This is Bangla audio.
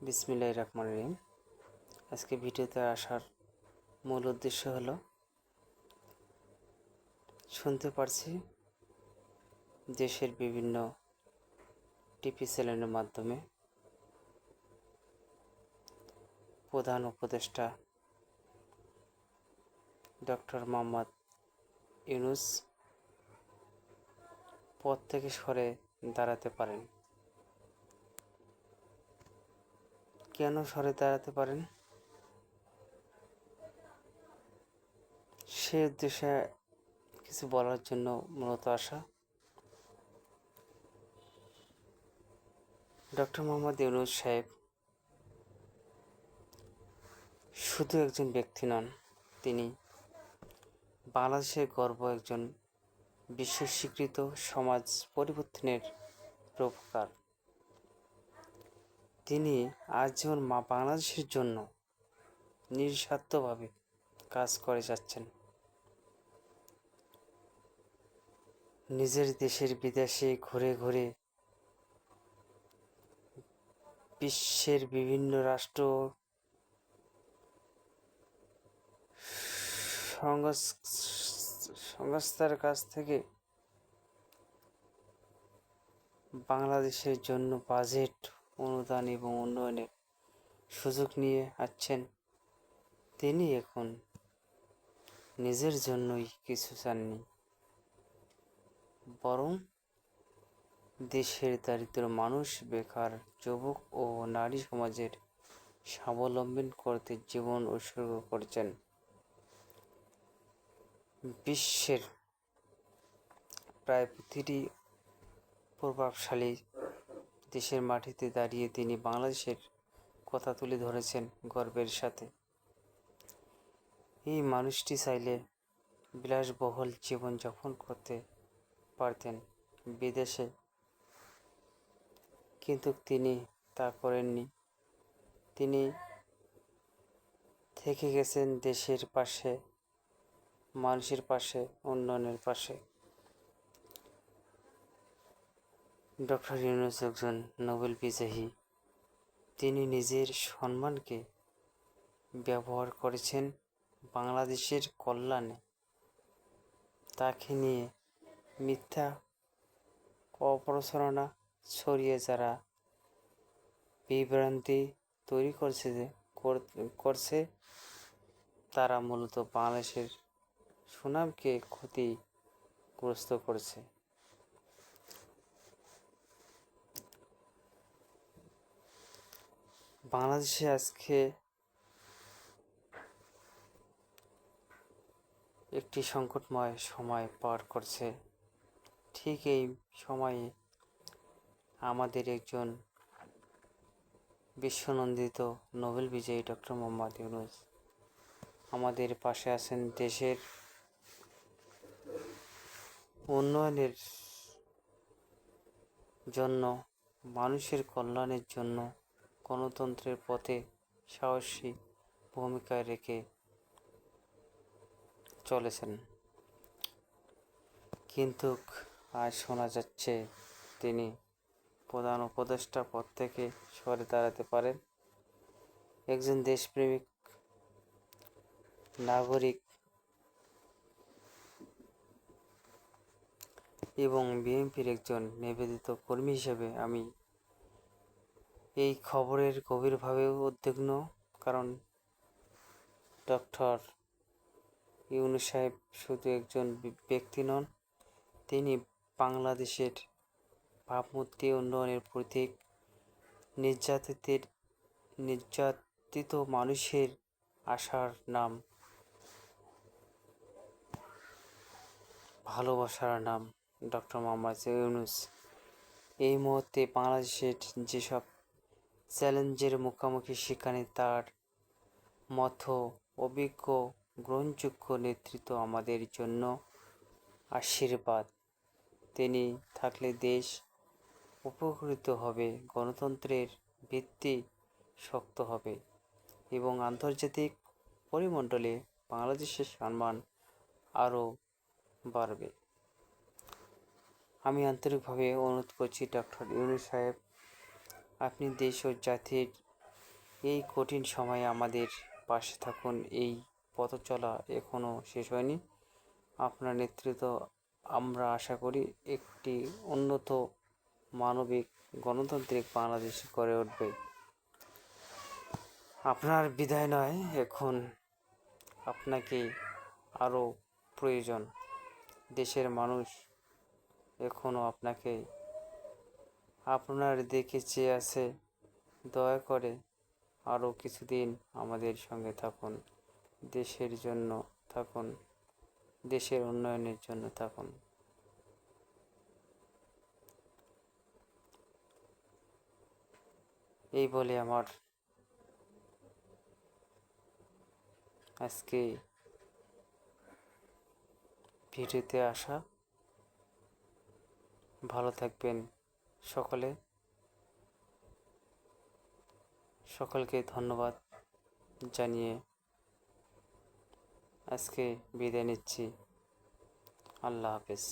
বিসমিল্লাহ রহমান রহিম। আজকে ভিডিওতে আসার মূল উদ্দেশ্য হলো, শুনতে পারছি দেশের বিভিন্ন টিভি চ্যানেলের মাধ্যমে প্রধান উপদেষ্টা ডক্টর মোহাম্মদ ইউনুস পদ থেকে সরে দাঁড়াতে পারেন। কেন সরে দাঁড়াতে পারেন? সে উদ্দেশ্যে কিছু বলার জন্য মূলত আসা ডক্টর মোহাম্মদ ইউনুস সাহেব শুধু একজন ব্যক্তি নন, তিনি বাংলাদেশের গর্ব একজন বিশ্ব স্বীকৃত সমাজ পরিবর্তনের প্রকার তিনি আজীবন মা বাংলাদেশের জন্য নিঃস্বার্থভাবে কাজ করে যাচ্ছেন। নিজের দেশের বিদেশে ঘুরে ঘুরে বিশ্বের বিভিন্ন রাষ্ট্র সংস্থার কাছ থেকে বাংলাদেশের জন্য বাজেট অনুদান এবং উন্নয়নের সুযোগ নিয়ে আসছেন। তিনি এখন নিজের জন্যই কিছু চাননি, বরং দেশের দারিদ্র মানুষ, বেকার যুবক ও নারী সমাজের স্বাবলম্বী করতে জীবন উৎসর্গ করছেন। বিশ্বের প্রায় প্রতিটি প্রভাবশালী দেশের মাটিতে দাঁড়িয়ে তিনি বাংলাদেশের কথা তুলে ধরেছেন গর্বের সাথে। এই মানুষটি চাইলে বিলাসবহুল জীবনযাপন করতে পারতেন বিদেশে। কিন্তু তিনি তা করেননি। তিনি থেকে গেছেন দেশের পাশে, মানুষের পাশে, উন্নয়নের পাশে। ডক্টর ইউনুস একজন নোবেল বিজয়ী। তিনি নিজের সম্মানকে ব্যবহার করেছেন বাংলাদেশের কল্যাণে। তাকে নিয়ে মিথ্যা অপ্রচারণা ছড়িয়ে যারা বিভ্রান্তি তৈরি করছে যে করছে, তারা মূলত বাংলাদেশের সুনামকে ক্ষতিগ্রস্ত করছে। বাংলাদেশে আজকে একটি সংকটময় সময় পার করছে। ঠিক এই সময়ে আমাদের একজন বিশ্বনন্দিত নোবেল বিজয়ী ডক্টর মোহাম্মদ ইউনুস আমাদের পাশে আছেন দেশের উন্নয়নের জন্য, মানুষের কল্যাণের জন্য গণতন্ত্রের পথে সাহসী ভূমিকা রেখে চলেছেন। কিন্তু আজ শোনা যাচ্ছে তিনি প্রধান উপদেষ্টা পদ থেকে সরে দাঁড়াতে পারেন। একজন দেশপ্রেমিক নাগরিক এবং বিএনপির একজন নিবেদিত কর্মী হিসেবে আমি এই খবরের গভীরভাবে উদ্বিগ্ন, কারণ ডক্টর ইউনুস সাহেব শুধু একজন ব্যক্তি নন, তিনি বাংলাদেশের ভাবমূর্তি উন্নয়নের প্রতীক। নির্যাতিতের, নির্যাতিত মানুষের আশার নাম, ভালোবাসার নাম, ডক্টর মোহাম্মদ ইউনুস। এই মুহূর্তে বাংলাদেশের যেসব চ্যালেঞ্জের মুখোমুখি সেখানে তার মতো অভিজ্ঞ, গ্রহণযোগ্য নেতৃত্ব আমাদের জন্য আশীর্বাদ। তিনি থাকলে দেশ উপকৃত হবে, গণতন্ত্রের ভিত্তি শক্ত হবে এবং আন্তর্জাতিক পরিমণ্ডলে বাংলাদেশের সম্মান আরও বাড়বে। আমি আন্তরিকভাবে অনুরোধ করছি ডক্টর ইউনুস সাহেব আপনি দেশ ও জাতির এই কঠিন সময়ে আমাদের পাশে থাকুন। এই পথ চলা এখনও শেষ হয়নি। আপনার নেতৃত্ব আমরা আশা করি একটি উন্নত মানবিক গণতান্ত্রিক বাংলাদেশ গড়ে উঠবে। আপনার বিদায় নয়, এখন আপনাকে আরও প্রয়োজন। দেশের মানুষ এখনও আপনাকে আপনার দেখে চেয়ে আছে। দয়া করে আরও কিছুদিন আমাদের সঙ্গে থাকুন। দেশের জন্য থাকুন। দেশের উন্নয়নের জন্য থাকুন। এই বলে আমার আজকে ভিডিওতে আসা। ভালো থাকবেন। সকলে সকলকে ধন্যবাদ জানিয়ে আজকে বিদায় নিচ্ছি। আল্লাহ হাফেজ।